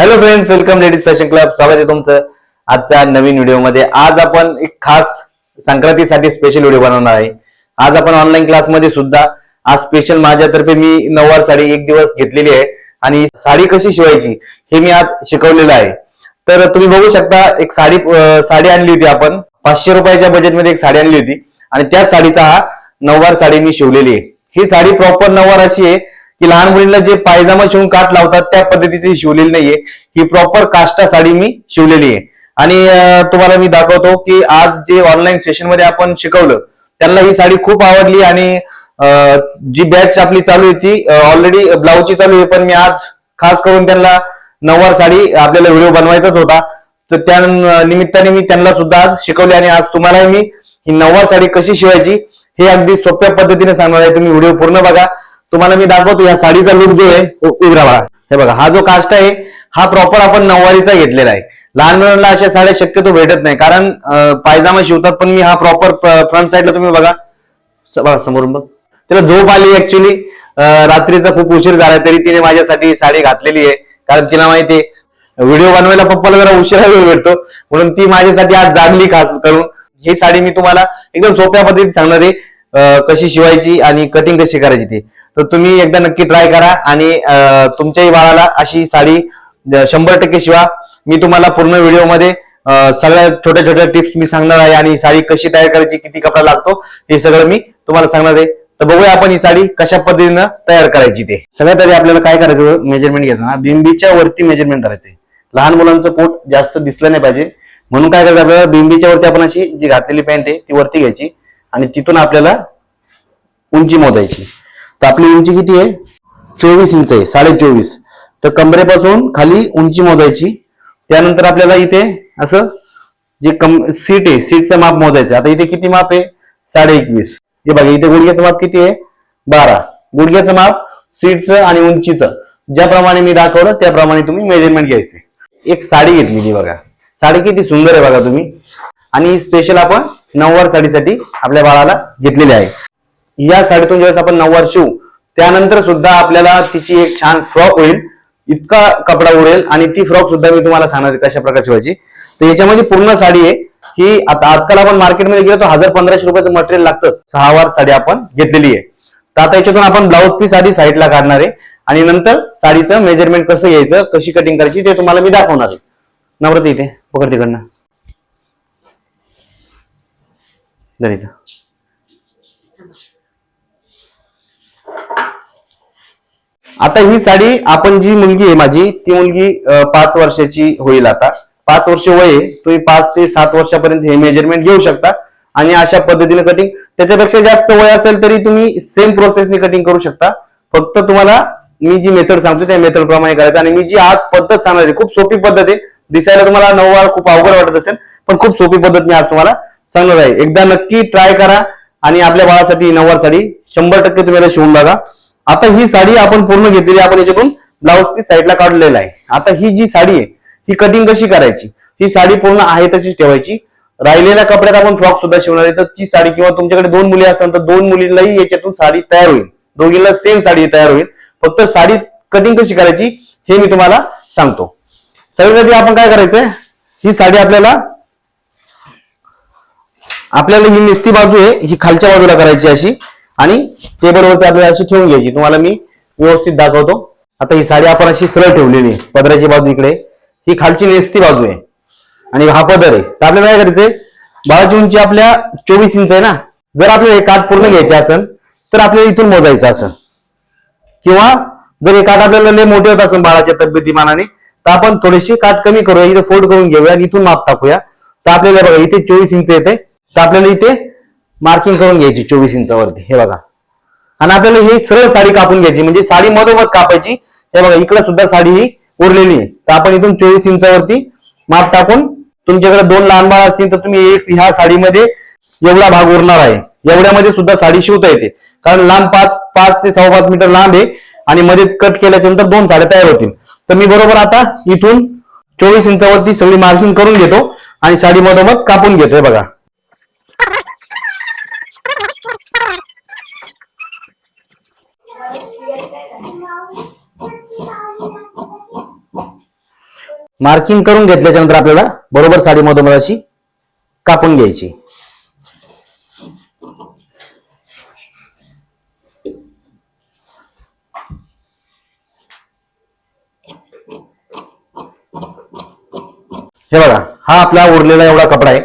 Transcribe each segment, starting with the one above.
Hello friends welcome ladies fashion club स्वागत आहे तुमचं आजच्या नवीन व्हिडिओमध्ये आज आपण एक खास संक्रांतीसाठी स्पेशल व्हिडिओ बनवणार आहे. आज आपण ऑनलाईन क्लासमध्ये सुद्धा आज स्पेशल माझ्यातर्फे मी नऊवार साडी एक दिवस घेतलेली आहे आणि साडी कशी शिवायची हे मी आज शिकवलेलं आहे. तर तुम्ही बघू शकता एक साडी साडी आणली होती आपण. पाचशे रुपयाच्या बजेटमध्ये एक साडी आणली होती. आणि त्याच साडीचा हा नऊवार साडी मी शिवलेली आहे. ही साडी प्रॉपर नऊवार अशी आहे की लहान मुलींना जे पायजामा शिवून काठ लावतात त्या पद्धतीची शिवलेली नाहीये. ही प्रॉपर काष्टा साडी मी शिवलेली आहे. आणि तुम्हाला मी दाखवतो की आज जे ऑनलाईन सेशनमध्ये आपण शिकवलं त्यांना ही साडी खूप आवडली आणि जी बॅच आपली चालू आहे ती ऑलरेडी ब्लाऊजची चालू आहे. पण मी आज खास करून त्यांना नऊवार साडी आपल्याला व्हिडिओ बनवायचाच होता. तर त्या निमित्ताने मी त्यांना सुद्धा आज शिकवले आणि आज तुम्हालाही मी ही नऊवार साडी कशी शिवायची हे अगदी सोप्या पद्धतीने सांगणार आहे. तुम्ही व्हिडिओ पूर्ण बघा. तुम्हाला मी दाखवतो या साडीचा लुक जो आहे तो उग्रावाळा हे बघा हा जो कास्ट आहे हा प्रॉपर आपण नऊवारीचा घेतलेला आहे. लहान मुलांना अशा साड्या शक्यतो भेटत नाही कारण पायजामा शिवतात पण मी हा प्रॉपर फ्रंट साईडला तुम्ही बघा. बघा समोरून बघ. तिला झोप आली ऍक्च्युली रात्रीचा खूप उशीर झाला तरी तिने माझ्यासाठी साडी घातलेली आहे कारण तिला माहिती आहे व्हिडिओ बनवायला पप्पाला जरा उशिरा वेळ भेटतो म्हणून ती माझ्यासाठी आज जागली खास करून. ही साडी मी तुम्हाला एकदम सोप्या पद्धतीत सांगणार आहे कशी शिवायची आणि कटिंग कशी करायची ती. तर तुम्ही एकदा नक्की ट्राय करा आणि तुमच्याही बाळाला अशी साडी शंभर टक्के शिवा. मी तुम्हाला पूर्ण व्हिडिओमध्ये सगळ्या छोट्या छोट्या टिप्स मी सांगणार आहे आणि साडी कशी तयार करायची किती कपडा लागतो हे सगळं मी तुम्हाला सांगणार आहे. तर बघूया आपण ही साडी कशा पद्धतीनं तयार करायची ते. सगळ्यात आधी आपल्याला काय करायचं मेजरमेंट घ्यायचं बिंबीच्या वरती मेजरमेंट करायचे लहान मुलांचं पोट जास्त दिसलं नाही पाहिजे. म्हणून काय करायचं आपल्याला? बिंबीच्या वरती आपण अशी जी घातलेली पॅन्ट आहे ती वरती घ्यायची आणि तिथून आपल्याला उंची मोजायची. तर आपली उंची किती आहे? चोवीस इंच आहे साडे चोवीस. तर कमरेपासून खाली उंची मोजायची. त्यानंतर आपल्याला इथे असं जे कम सीट आहे सीटचं माप मोजायचं. आता इथे किती माप आहे? साडे एकवीस. हे बघा इथे गुडघ्याचं माप किती आहे? बारा. गुडघ्याचं माप सीटचं आणि उंचीचं. ज्याप्रमाणे मी दाखवलं त्याप्रमाणे तुम्ही मेजरमेंट घ्यायचे. एक साडी घेतलेली बघा. साडी किती सुंदर आहे बघा तुम्ही. आणि स्पेशल आपण नऊवार साडीसाठी आपल्या बाळाला घेतलेली आहे. या साडीतून ज्यावेळेस आपण नऊवार शिवू. त्यानंतर सुद्धा आपल्याला तिची एक छान फ्रॉक होईल. इतका कपडा उडेल आणि ती फ्रॉक सुद्धा मी तुम्हाला सांगणार कशा प्रकारे व्हायची. तर याच्यामध्ये पूर्ण साडी आहे ही आता आजकाल आपण मार्केटमध्ये गेलो तर हजार पंधराशे रुपयाचं मटेरियल लागतं सहा वार साडी आपण घेतलेली आहे. तर आता याच्यातून आपण ब्लाऊज पीस आधी साईडला काढणार आहे. आणि नंतर साडीचं मेजरमेंट कसं घ्यायचं कशी कटिंग करायची ते तुम्हाला मी दाखवणार आहे. नम्रता इथे पकड तिकडनं धर इथं. आता ही साडी आपण जी मुलगी आहे माझी ती मुलगी पाच वर्षाची होईल आता. पाच वर्ष वय आहे तुम्ही पाच ते सात वर्षापर्यंत हे मेजरमेंट घेऊ शकता. आणि अशा पद्धतीने कटिंग त्याच्यापेक्षा जास्त वय असेल तरी तुम्ही सेम प्रोसेसने कटिंग करू शकता. फक्त तुम्हाला मी जी मेथड सांगतो त्या मेथड प्रमाणे करायचं. आणि मी जी आज पद्धत सांगणार आहे खूप सोपी पद्धत आहे. दिसायला तुम्हाला नऊवार खूप अवघड वाटत असेल पण खूप सोपी पद्धत मी आज तुम्हाला सांगणार आहे. एकदा नक्की ट्राय करा. आणि आपल्या बाळासाठी नऊवार साडी शंभर टक्के तुम्ही शिवून बघा. आता ही साडी आपण पूर्ण घेतलेली आपण याच्यातून ब्लाऊज पीस साईडला काढलेला आहे. आता ही जी साडी आहे ही कटिंग कशी करायची? ही साडी पूर्ण आहे तशीच ठेवायची. राहिलेल्या कपड्यात आपण फ्रॉक सुद्धा शिवणार आहे. तर ती साडी किंवा तुमच्याकडे दोन मुली असतात तर दोन मुलींनाही याच्यातून साडी तयार होईल. दोघींना सेम साडी तयार होईल. फक्त साडी कटिंग कशी करायची हे मी तुम्हाला सांगतो. सगळ्यात आपण काय करायचंय? ही साडी आपल्याला आपल्याला ही निस्ती बाजू आहे ही खालच्या बाजूला करायची अशी. आणि टेबलवरती आपल्याला अशी ठेवून घ्यायची. तुम्हाला मी व्यवस्थित दाखवतो. आता ही साडी आपण अशी सरळ ठेवलेली आहे. पदराची बाजू इकडे. ही खालची नेसती बाजू आहे. आणि हा पदर आहे. तर आपल्याला काय करायचंय? बाळाची उंची आपल्या चोवीस इंच आहे ना? जर आपल्याला हे काठ पूर्ण घ्यायचे असेल तर आपल्याला इथून मोजायचं असं किंवा जर हे काठ आपल्याला लय मोठे होत असेल बाळाच्या तब्येतीमानाने तर आपण थोडीशी काठ कमी करूया. इथे फोल्ड करून घेऊया आणि इथून माप टाकूया. तर आपल्याला बघा इथे चोवीस इंच येते. तर आपल्याला इथे मार्किंग करून घ्यायची चोवीस इंचावरती हे बघा. आणि आपल्याला ही सरळ साडी कापून घ्यायची. म्हणजे साडी मधोमध कापायची. हे बघा इकडे सुद्धा साडी ही उरलेली आहे. तर आपण इथून चोवीस इंचावरती माप टाकून तुमच्याकडे दोन लहान बाळ असतील तर तुम्ही एक ह्या साडीमध्ये एवढा भाग उरणार आहे. एवढ्यामध्ये सुद्धा साडी शिवता येते. कारण लांब पाच पाच ते सव्वा पाच मीटर लांब आहे आणि मध्ये कट केल्याच्यानंतर दोन साड्या तयार होतील. तर मी बरोबर आता इथून चोवीस इंचावरती सगळी मार्किंग करून घेतो आणि साडी मधोमध कापून घेतोय बघा. मार्किंग करून घेतल्याच्या नंतर आपल्याला बरोबर साडी मधोमधाची कापून घ्यायची. हे बघा हा आपला उरलेला एवढा कपडा आहे.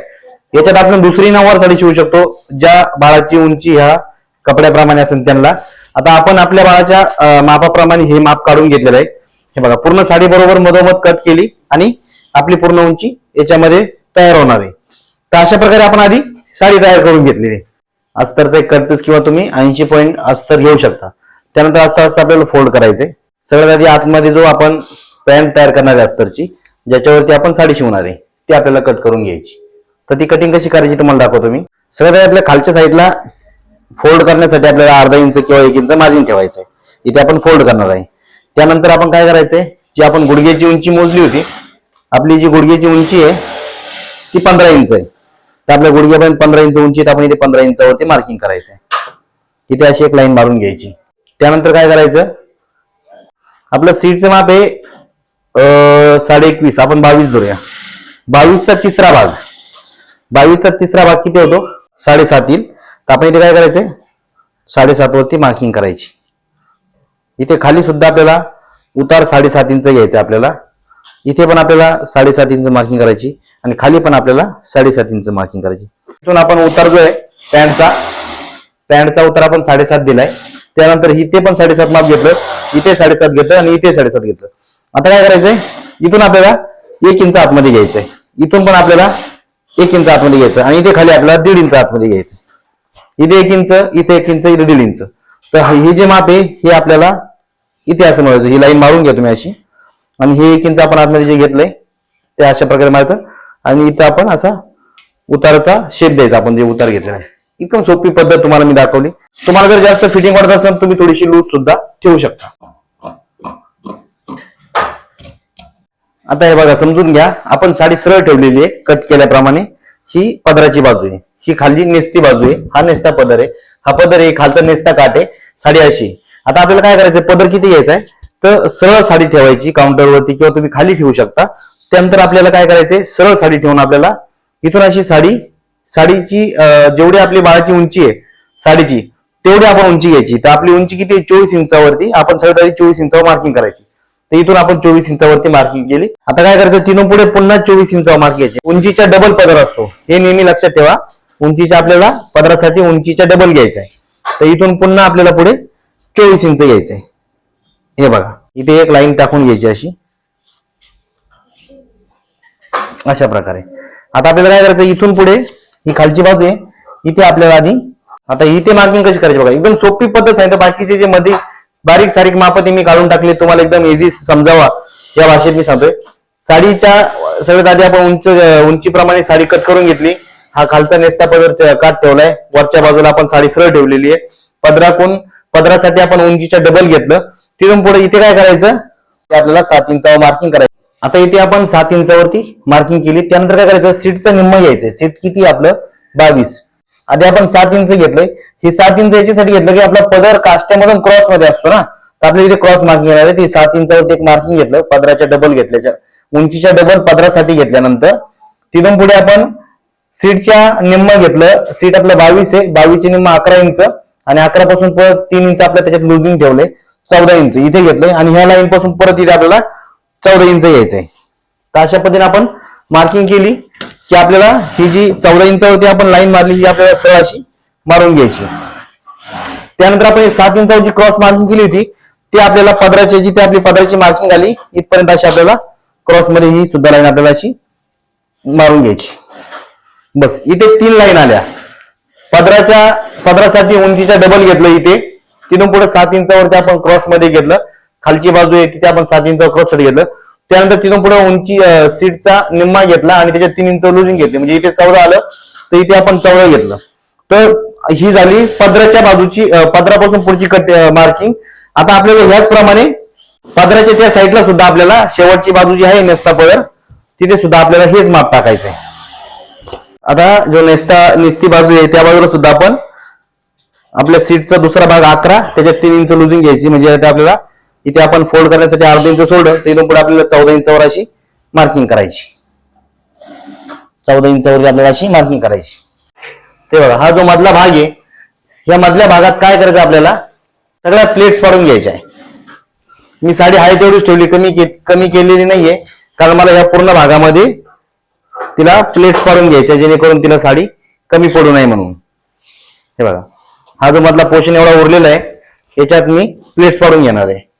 याच्यात आपण दुसरी नऊवार साडी शिवू शकतो ज्या बाळाची उंची ह्या कपड्याप्रमाणे असेल त्यांना. आता आपण आपल्या बाळाच्या मापाप्रमाणे हे माप काढून घेतलेलं आहे. हे बघा पूर्ण साडी बरोबर मधोमध कट केली. आणि आपली पूर्ण उंची याच्यामध्ये तयार होणार आहे. तर अशा प्रकारे आपण आधी साडी तयार करून घेतलेली आहे. अस्तरचा एक कटपीस किंवा तुम्ही ऐंशी पॉईंट अस्तर घेऊ शकता. त्यानंतर असता असता आपल्याला फोल्ड करायचे सगळ्यात आधी आतमध्ये जो आपण पॅन्ट तयार करणार आहे अस्तरची ज्याच्यावरती आपण साडी शिवणार आहे ती आपल्याला कट करून घ्यायची. तर ती कटिंग कशी करायची तुम्हाला दाखवतो मी. सगळ्यात आधी आपल्या खालच्या साईडला फोल्ड करण्यासाठी आपल्याला अर्धा इंच किंवा एक इंच मार्जिन ठेवायचं आहे इथे आपण फोल्ड करणार आहे. त्यानंतर आपण काय करायचंय जी आपण गुडघ्याची उंची मोजली होती आपली जी गुडघ्याची उंची आहे ती पंधरा इंच आहे. तर आपल्या गुडघ्यापर्यंत पंधरा इंच उंची आहे, आपण इथे पंधरा इंचावरती मार्किंग करायचं आहे. इथे अशी एक लाईन मारून घ्यायची. त्यानंतर काय करायचं? आपलं सीटचं माप आहे साडे एकवीस आपण बावीस धरूया. बावीसचा तिसरा भाग. बावीसचा तिसरा भाग किती होतो? साडेसात येईल. तर आपण इथे काय करायचंय साडेसात वरती मार्किंग करायची. इथे खाली सुद्धा आपल्याला उतार साडेसात इंच घ्यायचा आपल्याला. इथे पण आपल्याला साडेसात इंच मार्किंग करायची आणि खाली पण आपल्याला साडेसात इंच मार्किंग करायची. इथून आपण उतार जो आहे पॅन्टचा पॅन्टचा उतार आपण साडेसात दिलाय. त्यानंतर इथे पण साडेसात माप घेतलं. इथे साडेसात घेतलं आणि इथे साडेसात घेतलं. आता काय करायचंय? इथून आपल्याला एक इंच आतमध्ये घ्यायचंय. इथून पण आपल्याला एक इंच आतमध्ये घ्यायचं आणि इथे खाली आपल्याला दीड इंच आतमध्ये घ्यायचं इथे एक इंच इथे एक इंच इथे दीड इंच. तर हे जे माप आहे हे आपल्याला इथे असं मिळायचं. ही लाईन मारून घ्या तुम्ही अशी. आणि हे एक इंच आपण आतमध्ये जे घेतलंय ते अशा प्रकारे मारायचं आणि इथं आपण असा उताराचा शेप द्यायचा आपण जे उतार घेतलेला आहे. एकदम सोपी पद्धत तुम्हाला मी दाखवली. तुम्हाला जर जास्त फिटिंग वाटत असेल तुम्ही थोडीशी लूज सुद्धा ठेवू शकता. आता हे बघा समजून घ्या. आपण साडी सरळ ठेवलेली आहे कट केल्याप्रमाणे. ही पदराची बाजू आहे. ही खाली नेसती बाजू आहे. हा नेसता पदर आहे. हा पदर आहे खालचा नेसता काट आहे. साडी अशी आता आपल्याला काय करायचं पदर किती घ्यायचा आहे? तर सरळ साडी ठेवायची काउंटरवरती किंवा तुम्ही खाली ठेवू शकता. त्यानंतर आपल्याला काय करायचंय? सरळ साडी ठेवून आपल्याला इथून अशी साडी साडीची जेवढी आपली बाळाची उंची आहे साडीची तेवढी आपण उंची घ्यायची. तर आपली उंची किती चोवीस इंचावरती. आपण सगळ्यात आधी चोवीस इंचावर मार्किंग करायची. तर इथून आपण चोवीस इंचावरती मार्किंग केली. आता काय करायचं? तिनं पुढे पुन्हा चोवीस इंचावर मार्क घ्यायची. उंचीचा डबल पदर असतो. हे नेहमी लक्षात ठेवा. उंचीच्या आपल्याला पदरासाठी उंचीचा डबल घ्यायचा आहे. तर इथून पुन्हा आपल्याला पुढे चोवीस इंच घ्यायचं आहे. हे बघा इथे एक लाईन टाकून घ्यायची अशी. अशा प्रकारे. आता आपल्याला काय करायचं इथून पुढे ही खालची बाजू आहे इथे आपल्याला आधी आता इथे मार्किंग कशी करायची बघा एकदम सोपी पद्धत सांगितलं. बाकीचे जे मध्ये बारीक सारीक मापते मी काढून टाकले तुम्हाला एकदम इझी समजावा. या भाषेत मी सांगतोय. साडीच्या सगळ्यात आधी आपण उंच उंचीप्रमाणे साडी कट करून घेतली. हा खालचा नेसता पदर काट ठेवलाय. वरच्या बाजूला आपण साडी सरळ ठेवलेली आहे. पदराकून पदरासाठी आपण उंचीच्या डबल घेतलं. तिथून पुढे इथे काय करायचं? ते आपल्याला सात इंचावर मार्किंग करायचं. आता इथे आपण सात इंचावरती मार्किंग केली. त्यानंतर काय करायचं? सीटचं निम्म घ्यायचंय. सीट किती आपलं? बावीस. आधी आपण सात इंच घेतलंय. हे सात इंच याच्यासाठी घेतलं की आपला पदर काष्ट्यामधून क्रॉसमध्ये असतो ना? तर आपल्या इथे क्रॉस मार्किंग येणार आहे. ते सात इंचावरती एक मार्किंग घेतलं. पदराच्या डबल घेतल्याच्या उंचीच्या डबल पदरासाठी घेतल्यानंतर तिथून पुढे आपण सीटच्या निम्म घेतलं. सीट आपलं बावीस आहे. बावीसचे निम्म अकरा इंच. आणि अकरा पासून परत तीन इंच आपल्या त्याच्यात लुजिंग ठेवले चौदा इंच इथे घेतलंय आणि ह्या लाईन पासून परत इथे आपल्याला चौदा इंच यायचंय. तर अशा पद्धतीने आपण मार्किंग केली की आपल्याला ही जी चौदा इंचावरती आपण लाईन मारली ही आपल्याला सरळ अशी मारून घ्यायची त्यानंतर आपण सात इंचावरची क्रॉस मार्किंग केली होती ती आपल्याला पदराची ती आपली पदराची मार्किंग आली इथपर्यंत अशी आपल्याला क्रॉसमध्ये ही सुद्धा लाईन आपल्याला अशी मारून घ्यायची. बस इथे तीन लाईन आल्या. पदराच्या पदरासाठी उंचीच्या डबल घेतलं इथे. तिथून पुढे सात इंचावरती आपण क्रॉसमध्ये घेतलं. खालची बाजू आहे तिथे आपण सात इंचा क्रॉससाठी घेतलं. त्यानंतर तिथून पुढे उंची सीटचा निम्मा घेतला आणि त्याच्यात तीन इंच लुजिंग घेतली. म्हणजे इथे चौदा आलं तर इथे आपण चौदा घेतलं. तर ही झाली पदराच्या बाजूची पदरापासून पुढची कट मार्किंग आता आपल्याला ह्याच प्रमाणे पदराच्या त्या साईडला सुद्धा आपल्याला शेवटची बाजू जी आहे नेस्ता पदर तिथे सुद्धा आपल्याला हेच माप टाकायचं आहे आता जो नेस्ता नेस्ती बाजू आहे त्या बाजूला सुद्धा आपण आपल्या सीटचा दुसरा भाग अकरा त्याच्यात तीन इंच लुजिंग घ्यायची. म्हणजे आता आपल्याला इथे आपण फोल्ड करण्यासाठी अर्धा इंच सोडलं तर इथून पुढे आपल्याला चौदा इंचावर अशी मार्किंग करायची. चौदा इंचावर आपल्याला अशी मार्किंग करायची. ते बघा हा जो मधला भाग आहे या मधल्या भागात काय करायचं आपल्याला? सगळ्या प्लेट्स पाडून घ्यायच्या आहे. मी साडी आहे तेवढीच ठेवली कमी के- कमी केलेली नाहीये. कारण मला या पूर्ण भागामध्ये तिला प्लेट्स पाडून घ्यायच्या जेणेकरून तिला साडी कमी पडू नये म्हणून. हे बघा. हा जो मधला पोर्शन एवढा उरलेला आहे याच्यात मी प्लेट्स पाडून घेणार आहे.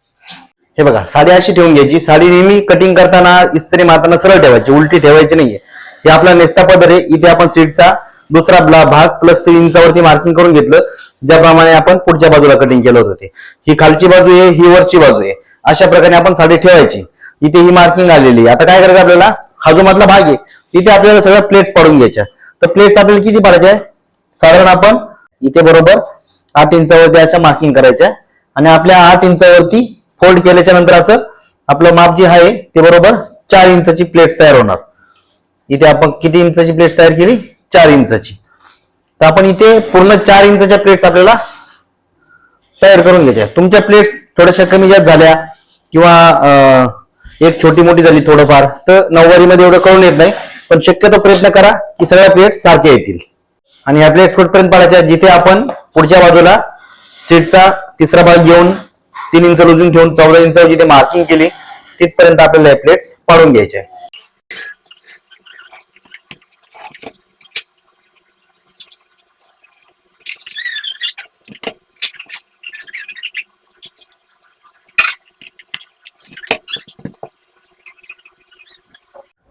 हे बघा साडी अशी ठेवून घ्यायची. साडी नेहमी कटिंग करताना इस्त्री मारताना सरळ ठेवायची उलटी ठेवायची नाहीये. हे आपला नेस्ता पदर आहे. इथे आपण सीटचा दुसरा ब्ला- भाग प्लस तीन इंचावरती मार्किंग करून घेतलं. ज्याप्रमाणे आपण पुढच्या बाजूला कटिंग केलं होतं ते. ही खालची बाजू आहे ही वरची बाजू आहे. अशा प्रकारे आपण साडी ठेवायची. इथे ही मार्किंग आलेली आहे. आता काय करायचं आपल्याला? हा जो मधला भाग आहे. इथे आपल्याला सगळ्या प्लेट्स पाडून घ्यायच्या. तर प्लेट्स आपल्याला किती पाडायच्या साधारण आपण इथे बरोबर आठ इंचावरती अशा मार्किंग करायच्या आणि आपल्या आठ इंचावरती फोल्ड केल्याच्यानंतर असं आपलं माप जे आहे ते बरोबर चार इंचाची प्लेट्स तयार होणार. इथे आपण किती इंचाची प्लेट्स तयार केली? चार इंचाची. तर आपण इथे पूर्ण चार इंचाच्या प्लेट्स आपल्याला तयार करून घ्यायच्या तुमच्या प्लेट्स थोड्याशा कमी जास्त झाल्या किंवा एक छोटी मोठी झाली थोडंफार तर नऊवारीमध्ये एवढं कळून येत नाही. पण शक्यतो प्रयत्न करा की सगळ्या प्लेट्स सारख्या येतील. आणि ह्या प्लेट्स कुठपर्यंत पाडायच्या? जिथे आपण पुढच्या बाजूला सीटचा तिसरा भाग घेऊन तीन इंच लुजून ठेवून चौदा इंचावर जिथे मार्किंग केली तिथपर्यंत आपल्याला हे प्लेट्स पाडून घ्यायचे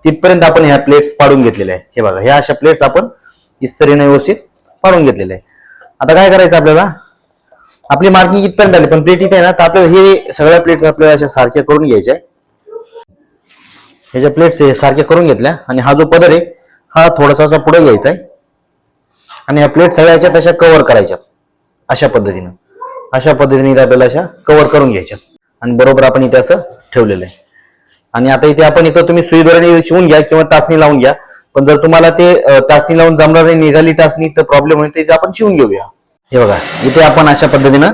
तिथपर्यंत आपण ह्या प्लेट्स पाडून घेतलेल्या आहे हे बघा ह्या अशा प्लेट्स आपण इस्तरीने व्यवस्थित पाडून घेतलेल्या आहे आता काय करायचं आपल्याला? आपली मार्किंग इथपर्यंत आली पण प्लेट इथे ना तर आपल्याला हे सगळ्या प्लेट्स आपल्याला अशा सारख्या करून घ्यायच्या आहे. प्लेट्स सारख्या करून घेतल्या आणि हा जो पदर आहे हा थोडासा असा पुढे घ्यायचा आहे. आणि ह्या प्लेट सगळ्याच्या तशा कव्हर करायच्या अशा पद्धतीनं. अशा पद्धतीने इथे आपल्याला अशा कव्हर करून घ्यायच्या. आणि बरोबर आपण इथे असं ठेवलेलं आहे. आणि आता इथे आपण इथं तुम्ही सुईद्वारे शिवून घ्या किंवा टाचणी लावून घ्या. पण जर तुम्हाला ते टाचणी लावून जमणार नाही निघाली टाचणी तर प्रॉब्लेम होईल तर आपण शिवून घेऊया. हे बघा इथे आपण अशा पद्धतीनं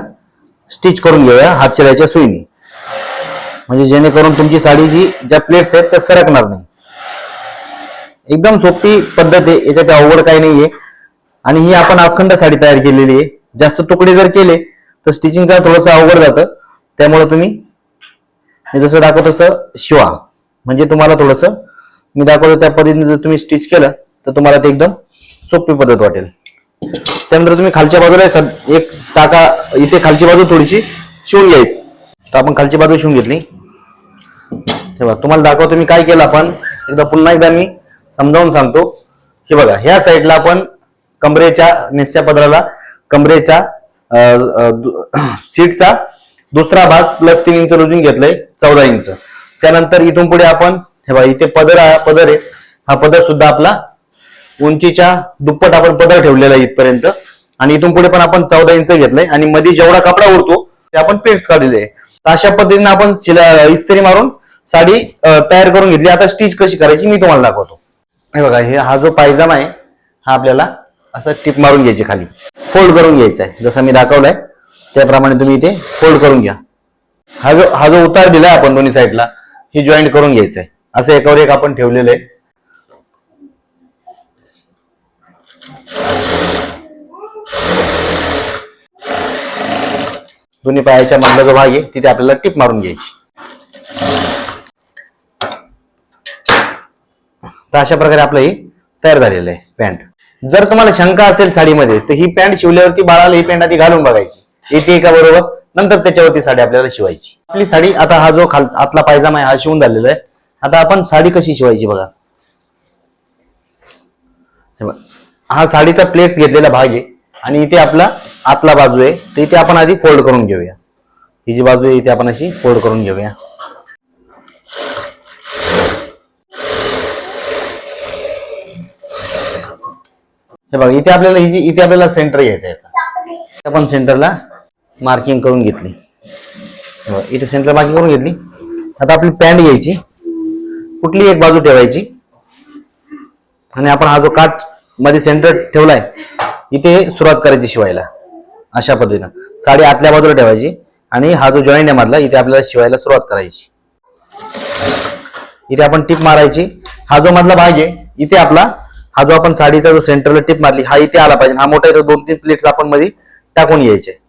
स्टिच करून घेऊया हात शिरायच्या सुईने म्हणजे जेणेकरून तुमची साडी जी ज्या प्लेट्स आहेत त्या सरकणार नाही. एकदम सोपी पद्धत आहे याच्यात अवघड काही नाहीये. आणि ही आपण अखंड साडी तयार केलेली आहे. जास्त तुकडे जर केले तर स्टिचिंगचा थोडंसं अवघड जातं. त्यामुळे तुम्ही मी जसं दाखवतो तसं शिवा. म्हणजे तुम्हाला थोडस मी दाखवतो त्या पद्धतीने जर तुम्ही स्टिच केलं तर तुम्हाला ते एकदम सोपी पद्धत वाटेल. त्यानंतर तुम्ही खालच्या बाजूला एक टाका इथे खालची बाजू थोडीशी शिवून घ्यायची. तर आपण खालची बाजू शिवून घेतली. तेव्हा तुम्हाला दाखवतो मी काय केलं आपण. एकदा पुन्हा एकदा मी समजावून सांगतो. की बघा ह्या साईडला आपण कमरेच्या नेसत्या पदराला कमरेच्या सीटचा दुसरा भाग प्लस तीन इंच रुजून घेतलंय चौदा इंच त्यानंतर इथून पुढे आपण हे बघा इथे पदर पदर आहे. हा पदर सुद्धा आपला उंचीच्या दुप्पट आपण पदर ठेवलेला आहे इथपर्यंत. आणि इथून पुढे पण आपण चौदा इंच घेतलंय. आणि मध्ये जेवढा कपडा उरतो ते आपण पेंट्स काढलेले आहे. तर अशा पद्धतीने आपण शिला इस्त्री मारून साडी तयार करून घेतली. आता स्टिच कशी करायची मी तुम्हाला दाखवतो. हे बघा हे हा जो पायजामा आहे हा आपल्याला असं टिप मारून घ्यायची खाली. फोल्ड करून घ्यायचा आहे. जसं मी दाखवलंय त्याप्रमाणे तुम्ही इथे फोल्ड करून घ्या. हा जो हा जो उतार दिलाय आपण दोन्ही साईडला हे जॉईंट करून घ्यायचं आहे. असं एकावर एक आपण ठेवलेलं आहे. दोन्ही पायाच्या मधला जो भाग आहे तिथे आपल्याला टिप मारून घ्यायची. तर अशा प्रकारे आपलं हे तयार झालेलं आहे पॅन्ट. जर तुम्हाला शंका असेल साडीमध्ये तर ही पॅन्ट शिवल्यावरती बाळाला ही पॅन्ट आधी घालून बघायची. येते का बरोबर? नंतर त्याच्यावरती साडी आपल्याला शिवायची. आपली साडी आता हा जो खाल आतला पायजामा आहे हा शिवून झालेला आहे. आता आपण साडी कशी शिवायची बघा. हे हा साडीचा प्लेट्स घेतलेला भाग आहे. आणि इथे आपला आतला बाजू आहे. तर इथे आपण आधी फोल्ड करून घेऊया. ही जी बाजू आहे इथे आपण अशी फोल्ड करून घेऊया. हे बघा इथे आपल्याला ही जी इथे आपल्याला सेंटर घ्यायचं आहे याचा. आपण सेंटरला मार्किंग करून घेतली. इथे सेंटर मार्किंग करून घेतली. आता आपली पॅन्ट घ्यायची. कुठली एक बाजू ठेवायची? आणि आपण हा जो काठमध्ये सेंटर ठेवलाय इथे सुरुवात करायची शिवायला. अशा पद्धतीनं. साडी आतल्या बाजूला ठेवायची आणि हा जो जॉईंट आहे मधला इथे आपल्याला शिवायला सुरुवात करायची. इथे आपण टिप मारायची. हा जो मधला भाग आहे इथे आपला हा जो आपण साडीचा जो सेंटरला टिप मारली हा इथे आला पाहिजे. हा मोठा इथं दोन तीन प्लेट्स आपण मध्ये टाकून घ्यायचे.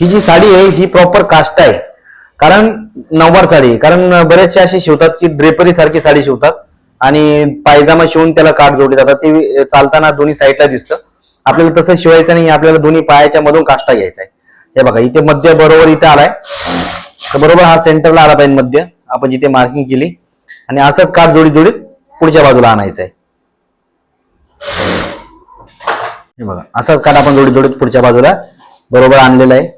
ही जी साडी आहे ही प्रॉपर कास्ट आहे. कारण नऊवार साडी आहे. कारण बरेचसे असे शिवतात की ड्रेपरी सारखी साडी शिवतात आणि पायजामा शिवून त्याला काठ जोडले जातात. ते चालताना दोन्ही साईडला दिसतं. आपल्याला तसं शिवायचं नाही आपल्याला दोन्ही पायाच्या मधून काष्टा घ्यायचा आहे. हे बघा इथे मध्य बरोबर इथे आलाय. तर बरोबर हा सेंटरला आला पाहिजे मध्य. आपण जिथे मार्किंग केली. आणि असंच काठ जोडीत जोडीत पुढच्या बाजूला आणायचं आहे. हे बघा असाच काठ आपण जोडीत जोडीत पुढच्या बाजूला बरोबर आणलेला आहे.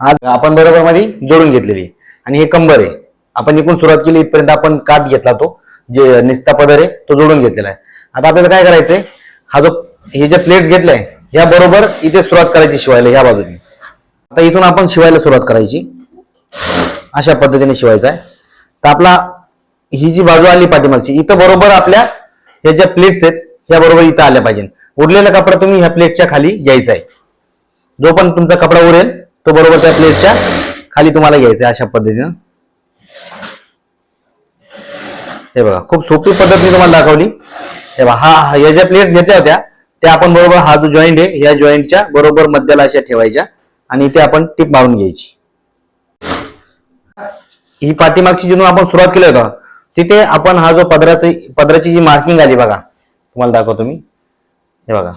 आज आपण बरोबर मध्ये जोडून घेतलेली आणि हे कंबर आहे. आपण इकडून सुरुवात केली इथपर्यंत आपण काठ घेतला तो जे निस्ता पदर आहे तो जोडून घेतलेला आहे. आता आपल्याला काय करायचंय? हा जो हे जे प्लेट्स घेतलाय ह्या बरोबर इथे सुरुवात करायची शिवायला ह्या बाजूने. आता इथून आपण शिवायला सुरुवात करायची. अशा पद्धतीने शिवायचा आहे. तर आपला ही जी बाजू आली पाठीमागची इथं बरोबर आपल्या ह्या ज्या प्लेट्स आहेत ह्या बरोबर इथं आल्या पाहिजे उरलेला कपडा तुम्ही ह्या प्लेटच्या खाली घ्यायचा आहे. जो पण तुमचा कपडा उरेल तो बरोबर त्या प्लेटच्या खाली तुम्हाला घ्यायचा अशा पद्धतीनं. हे बघा खूप सोपी पद्धत मी तुम्हाला दाखवली. हे बघा हा या ज्या प्लेट्स घेतल्या होत्या त्या आपण बरोबर हा जो जॉईंट आहे या जॉईंटच्या बरोबर मध्याला अशा ठेवायच्या आणि इथे आपण टीप मारून घ्यायची. ही पाठीमागची जिथून आपण सुरुवात केली होतं तिथे आपण हा जो पदराची पदराची जी मार्किंग आली बघा तुम्हाला दाखवतो मी. हे बघा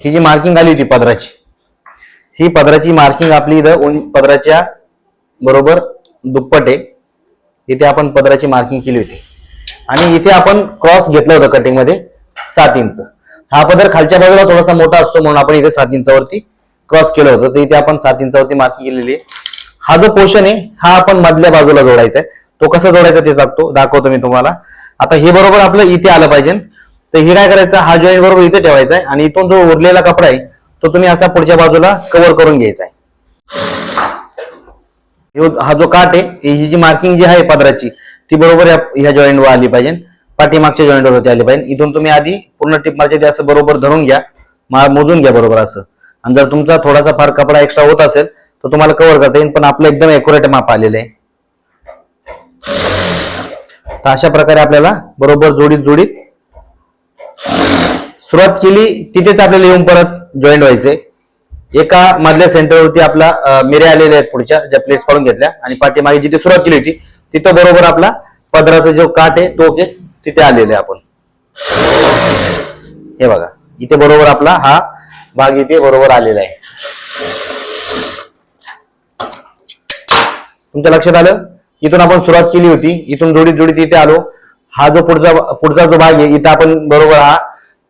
ही जी मार्किंग आली होती पदराची ही पदराची मार्किंग आपली इथं पदराच्या बरोबर दुप्पट आहे. इथे आपण पदराची मार्किंग केली होती. आणि इथे आपण क्रॉस घेतलं होतं कटिंगमध्ये सात इंच हा पदर खालच्या बाजूला थोडासा मोठा असतो म्हणून आपण इथे सात इंचावरती क्रॉस केलं होतं. तर इथे आपण सात इंचावरती मार्किंग केलेली आहे. हा जो पोर्शन आहे हा आपण मधल्या बाजूला जोडायचा आहे. तो कसा जोडायचा ते दाखतो दाखवतो मी तुम्हाला. आता हे बरोबर आपलं इथे आलं पाहिजे. तर हे काय करायचं? हा जॉईंट बरोबर इथे ठेवायचा आहे. आणि इथून जो उरलेला कपडा आहे तो तुम्ही असा पुढच्या बाजूला कव्हर करून घ्यायचा आहे. हा जो काट आहे ही जी मार्किंग जी आहे पदराची ती बरोबर या- ह्या जॉईंट वर आली पाहिजे. पाठीमागच्या जॉईंट वरती आली पाहिजे. इथून तुम्ही आधी पूर्ण टिप मारच्या असं बरोबर धरून घ्या. मोजून घ्या बरोबर असं. आणि जर तुमचा थोडासा फार कपडा एक्स्ट्रा होत असेल तर तुम्हाला कव्हर करता येईल पण आपलं एकदम एक्युरेट माप आलेलं आहे. तर अशा प्रकारे आपल्याला बरोबर जोडीत जोडीत सुरुवात केली तिथेच आपल्याला येऊन परत जॉईंट व्हायचे. एका मधल्या सेंटरवरती आपला मिऱ्या आलेल्या आहेत पुढच्या ज्या प्लेट्स काढून घेतल्या. आणि पाठीमागे जिथे सुरुवात केली होती तिथं बरोबर आपला पदराचा जो काट आहे तो ते- तिथे आलेला आहे आपण. हे बघा इथे बरोबर आपला हा भाग इथे बरोबर आलेला आहे. तुमच्या लक्षात आलं? इथून आपण सुरुवात केली होती इथून जोडीत जोडीत इथे आलो. हा जो पुढचा पुढचा जो भाग आहे इथं आपण बरोबर हा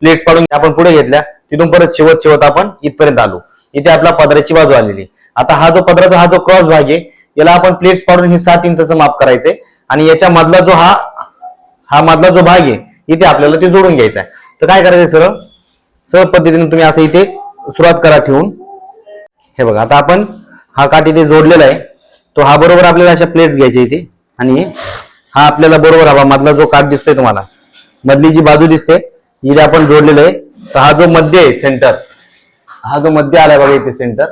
प्लेट्स पाडून आपण पुढे घेतल्या. तिथून परत शिवत शिवत आपण इथपर्यंत आलो. इथे आपला पदराची बाजू आलेली. आहे. आता हा जो पदराचा हा जो क्रॉस भाग आहे याला आपण प्लेट्स पाडून हे सात इंचाचं माप करायचंय. आणि याच्या मधला जो हा हा मधला जो भाग आहे इथे आपल्याला ते जोडून घ्यायचा आहे तर काय करायचं सरळ? सरळ पद्धतीने तुम्ही असं इथे सुरुवात करा ठेवून. हे बघा आता आपण हा काठ इथे जोडलेला आहे. तो हा बरोबर आपल्याला अशा प्लेट्स घ्यायच्या इथे. आणि हा आपल्याला बरोबर हवा मधला जो काठ दिसतोय तुम्हाला मधली जी बाजू दिसते इथे आपण जोडलेलं आहे. तर हा जो मध्य आहे सेंटर हा जो मध्य आलाय बघा इथे सेंटर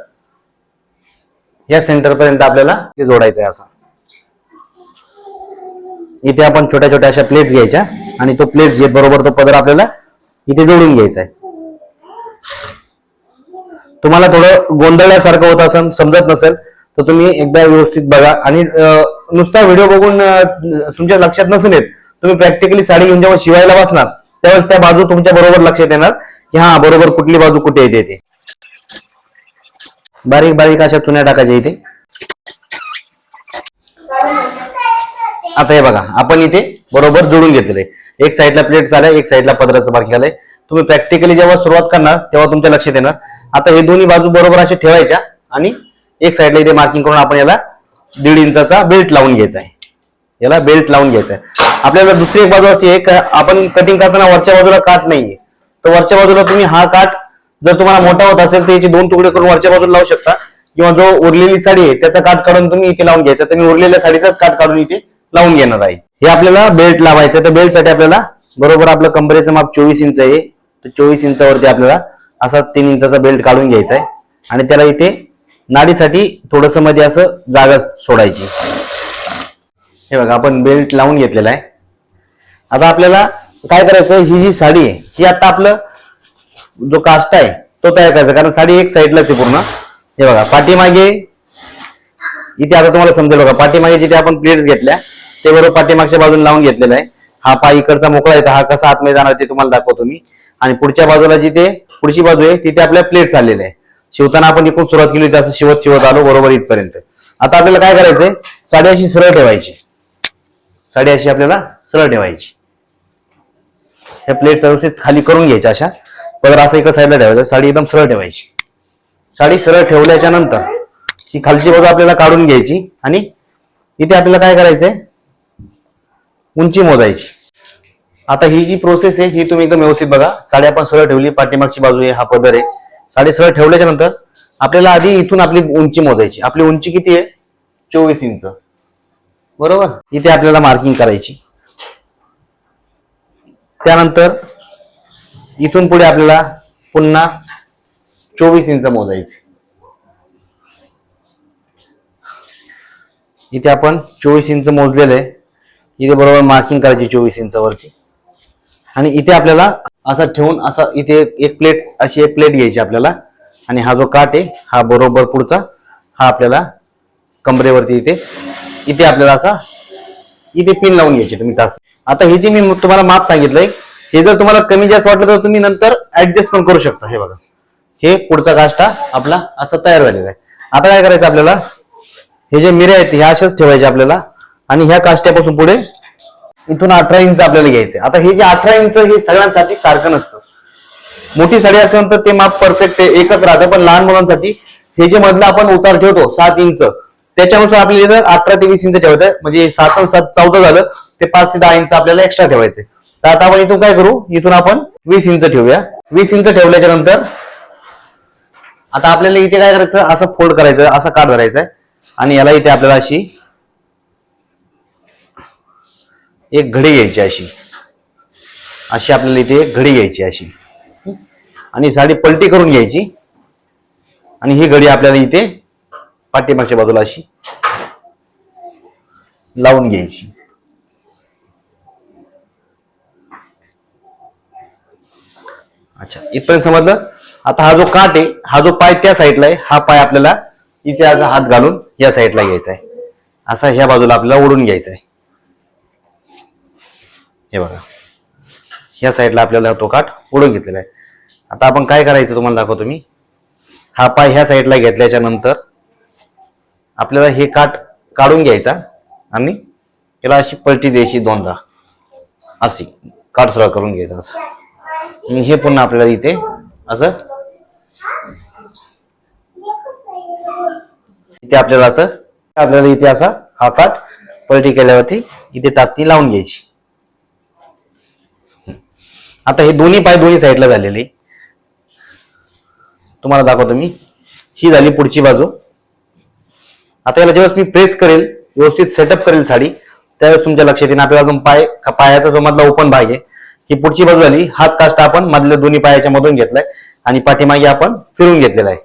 या सेंटर पर्यंत आपल्याला ते जोडायचं आहे असा. इथे आपण छोट्या छोट्या अशा प्लेट्स घ्यायच्या आणि तो प्लेट्स घेत बरोबर तो पदर आपल्याला इथे जोडून घ्यायचा आहे तुम्हाला थोडं गोंधळल्यासारखं होत असेल समजत नसेल तर तुम्ही एकदा व्यवस्थित बघा. आणि नुसता व्हिडिओ बघून तुमच्या लक्षात नसून येत. तुम्ही प्रॅक्टिकली साडी घेऊन जेव्हा शिवायला बसणार त्यावेळेस त्या बाजू तुमच्या बरोबर लक्षात येणार की हा बरोबर कुठली बाजू कुठे येते ते. बारीक बारीक अशा चुन्या टाकायच्या इथे. आता हे बघा आपण इथे बरोबर जोडून घेतलेलं एक साईडला प्लेट आलाय एक साईडला पदराचं भाग आलंय. तुम्ही प्रॅक्टिकली जेव्हा सुरुवात करणार तेव्हा तुमच्या लक्षात येणार. आता हे दोन्ही बाजू बरोबर असे ठेवायच्या आणि एक साईडला इथे मार्किंग करून आपण याला दीड इंचाचा बेल्ट लावून घ्यायचा आहे. याला बेल्ट लावून घ्यायचा आहे आपल्याला दुसरी एक बाजू अशी आहे आपण कटिंग करताना वरच्या बाजूला काठ नाहीये. तर वरच्या बाजूला तुम्ही हा काठ जर तुम्हाला मोठा होत असेल तर याचे दोन तुकडे करून वरच्या बाजूला लावू शकता. किंवा जो उरलेली साडी आहे त्याचा काठ काढून तुम्ही इथे लावून घ्यायचा. तुम्ही उरलेल्या साडीचाच काठ काढून इथे लावून घेणार आहे. हे आपल्याला बेल्ट लावायचं तर बेल्टसाठी आपल्याला बरोबर आपलं कंबरेचं माप चोवीस इंच आहे. तर चोवीस इंचावरती आपल्याला असा तीन इंचाचा बेल्ट काढून घ्यायचा आहे आणि त्याला इथे नाडीसाठी थोडसमध्ये असं जागा सोडायची. हे बघा आपण बेल्ट लावून घेतलेला आहे. आता आपल्याला काय करायचं ही जी साडी आहे ही आता आपलं जो कास्ट आहे तो तयार करायचा. कारण साडी एक साईडलाच आहे पूर्ण. हे बघा पाठीमागे इथे आता तुम्हाला समजेल बघा पाठीमागे जिथे आपण प्लेट्स घेतल्या ते बरोबर पाठीमागच्या बाजूला लावून घेतलेला आहे. हा पाय इकडचा मोकळा येतो हा कसा आतमध्ये जाणार ते तुम्हाला दाखवतो मी. आणि पुढच्या बाजूला जिथे पुढची बाजू आहे तिथे आपल्या प्लेट्स आलेले आहे. शिवताना आपण इकडून सुरुवात केली होती असं शिवत शिवत आलो बरोबर इथपर्यंत. आता आपल्याला काय करायचंय? साडी अशी सरळ ठेवायची. साडी अशी आपल्याला सरळ ठेवायची. ह्या प्लेट व्यवस्थित खाली करून घ्यायच्या अशा. पदर असं इकडे साईडला ठेवायचं. साडी एकदम सरळ ठेवायची. साडी सरळ ठेवल्याच्या नंतर ही खालची बाजू आपल्याला काढून घ्यायची आणि इथे आपल्याला काय करायचंय? उंची मोजायची. आता ही जी प्रोसेस आहे ही तुम्ही एकदम व्यवस्थित बघा. साडी आपण सरळ ठेवली पाठीमागची बाजू आहे हा पदर आहे. साडी सरळ ठेवल्याच्या नंतर आपल्याला आधी इथून आपली उंची मोजायची. आपली उंची किती आहे? चोवीस इंच. बरोबर? इथे आपल्याला मार्किंग करायची. त्यानंतर इथून पुढे आपल्याला पुन्हा चोवीस इंच मोजायचे. इथे आपण चोवीस इंच मोजलेलं. आहे इथे बरोबर मार्किंग करायची चोवीस इंचावरती आणि इथे आपल्याला असं ठेवून असं इथे एक प्लेट अशी एक प्लेट घ्यायची आपल्याला. आणि हा जो काट आहे हा बरोबर पुढचा हा आपल्याला कमरेवरती इथे इथे आपल्याला असा इथे पिन लावून घ्यायची तुम्ही तास. आता हे जे मी तुम्हाला माप सांगितलंय हे जर तुम्हाला कमी जास्त वाटलं तर तुम्ही नंतर ऍडजस्ट पण करू शकता. हे बघा. हे पुढचा काष्टा आपला असं तयार झालेला आहे. आता काय करायचं आपल्याला? हे जे मिरे आहेत ह्या अशाच ठेवायचे आपल्याला. आणि ह्या काष्ट्यापासून पुढे इथून अठरा इंच आपल्याला घ्यायचे. आता हे जे अठरा इंच हे सगळ्यांसाठी सारखं नसतं. मोठी साडी असेल तर ते माप परफेक्ट एकच राहतं. पण लहान मुलांसाठी हे जे मधलं आपण उतार ठेवतो सात इंच त्याच्यानुसार आपल्याला इथं अठरा ते वीस इंच ठेवायचं. म्हणजे सात सात चौदा झालं ते पाच ते दहा इंच आपल्याला एक्स्ट्रा ठेवायचे. तर आता आपण इथून काय करू? इथून आपण वीस इंच ठेवूया. वीस इंच ठेवल्याच्या नंतर आता आपल्याला इथे काय करायचं? असं फोल्ड करायचं असं काट धरायचं आहे. आणि याला इथे आपल्याला अशी एक घडी घ्यायची अशी. अशी आपल्याला इथे एक घडी घ्यायची अशी. आणि साडी पलटी करून घ्यायची. आणि ही घडी आपल्याला इथे पाठीमागच्या बाजूला अशी लावून घ्यायची. अच्छा इथपर्यंत समजलं? आता हा जो काट आहे हा जो पाय त्या साईडला आहे हा पाय आपल्याला इथे असा हात घालून या साईडला घ्यायचा आहे. असा ह्या बाजूला आपल्याला ओढून घ्यायचा आहे. हे बघा. ह्या साईडला आपल्याला तो काठ ओढून घेतलेला आहे. आता आपण काय करायचं तुम्हाला दाखवतो मी? हा पाय ह्या साईडला घेतल्याच्या नंतर आपल्याला हे काठ काढून घ्यायचा आणि त्याला अशी पलटी द्यायची दोनदा. अशी काठ सरळ करून घ्यायचा असं. आणि हे पुन्हा आपल्याला इथे असं इथे आपल्याला असं आपल्याला इथे असा हा काठ पलटी केल्यावरती इथे टाचणी लावून घ्यायची. आता हे दोन्ही पाय दोन्ही साईडला झालेले. तुम्हाला दाखवतो मी. ही झाली पुढची बाजू. आता याला जेव्हा मी प्रेस करेल व्यवस्थित सेटअप करेल साडी त्यावेळेस तुमच्या लक्षात येईल. आपल्याला अजून पाय पायाचा जो मधला ओपन भाग आहे ही पुढची बाजू झाली हात कास्ट आपण मधल्या दोन्ही पायाच्या मधून घेतलाय आणि पाठीमागे आपण फिरून घेतलेला आहे.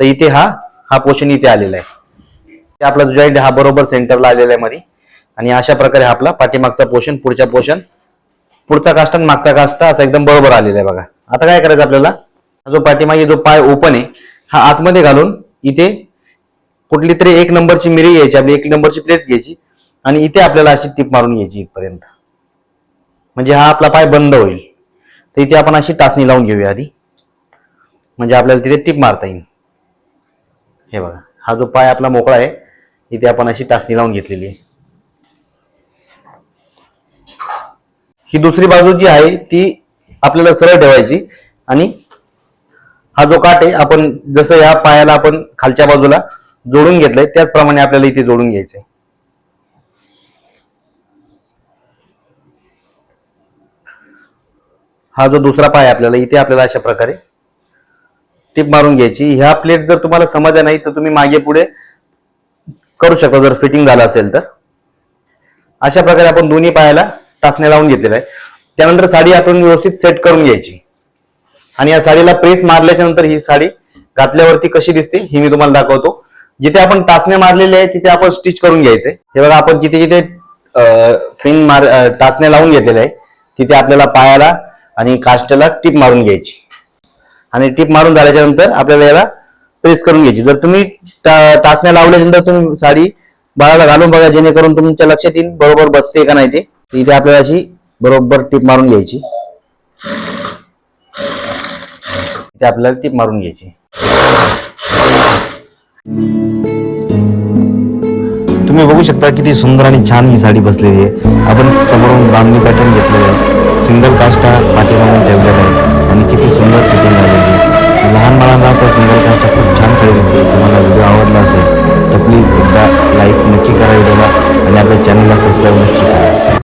तर इथे हा हा पोर्शन इथे आलेला आहे. ते आपला जॉईंट हा बरोबर सेंटरला आलेला आहे मध्ये आणि अशा प्रकारे हा आपला पाठीमागचा पोर्शन पुढच्या पोर्शन पुढचा कास्ट आणि मागचा कास्ट असा एकदम बरोबर आलेला आहे बघा. आता काय करायचं आपल्याला? जो पाठीमागे जो पाय ओपन आहे हा आतमध्ये घालून इथे कुठली तरी एक नंबरची मिरी घ्यायची आपली एक नंबरची प्लेट घ्यायची आणि इथे आपल्याला अशी टीप मारून घ्यायची इथपर्यंत. म्हणजे हा आपला पाय बंद होईल. तर इथे आपण अशी टाचणी लावून घेऊया आधी. म्हणजे आपल्याला तिथे टीप मारता येईल. हे बघा हा जो पाय आपला मोकळा आहे इथे आपण अशी टाचणी लावून घेतलेली आहे. ही दुसरी बाजू जी आहे ती आपल्याला सरळ ठेवायची आणि हा जो काट आहे आपण जसं या पायाला आपण खालच्या बाजूला जोडून घेतलंय त्याचप्रमाणे आपल्याला इथे जोडून घ्यायचंय. हा जो दुसरा पाय आहे आपल्याला इथे आपल्याला अशा प्रकारे टिप मारून घ्यायची. ह्या प्लेट जर तुम्हाला समजा नाही तर तुम्ही मागे पुढे करू शकता जर फिटिंग झालं असेल तर. अशा प्रकारे आपण दोन्ही पायाला टाचण्या लावून घेतलेला आहे त्यानंतर साडी आपण व्यवस्थित सेट करून घ्यायची. आणि या साडीला प्रेस मारल्याच्या नंतर ही साडी घातल्यावरती कशी दिसते ही मी तुम्हाला दाखवतो. जिथे आपण टाचणे मारलेल्या आहे तिथे आपण स्टिच करून घ्यायचे. हे बघा आपण जिथे जिथे पिन मार टाचणे टाचण्या लावून घेतलेल्या आहे तिथे आपल्याला पायाला आणि काष्टाला टीप मारून घ्यायची. आणि टीप मारून झाल्याच्यानंतर आपल्याला याला प्रेस करून घ्यायची. जर तुम्ही टाचण्या लावल्यानंतर तुम्ही साडी बाळाला घालून बघा जेणेकरून तुमच्या लक्षात येईल बरोबर बसते का नाही ते. इथे आपल्याला अशी बरोबर टीप मारून घ्यायची. इथे आपल्याला टीप मारून घ्यायची. तुम्ही बघू शकता किती सुंदर आणि छान ही साडी बसलेली आहे. आपण समोरून बांधणी पॅटर्न घेतलेलं आहे. सिंगल काष्टा पाठीमागून ठेवलेला आहे. आणि किती सुंदर फिटिंग झालेली आहे. लहान मुलांना असं सिंगल कास्ट खूप छान साडी दिसते. तुम्हाला व्हिडिओ आवडला असेल तर प्लीज एकदा लाईक नक्की करा व्हिडिओला आणि आपल्या चॅनलला सबस्क्राईब नक्की करा.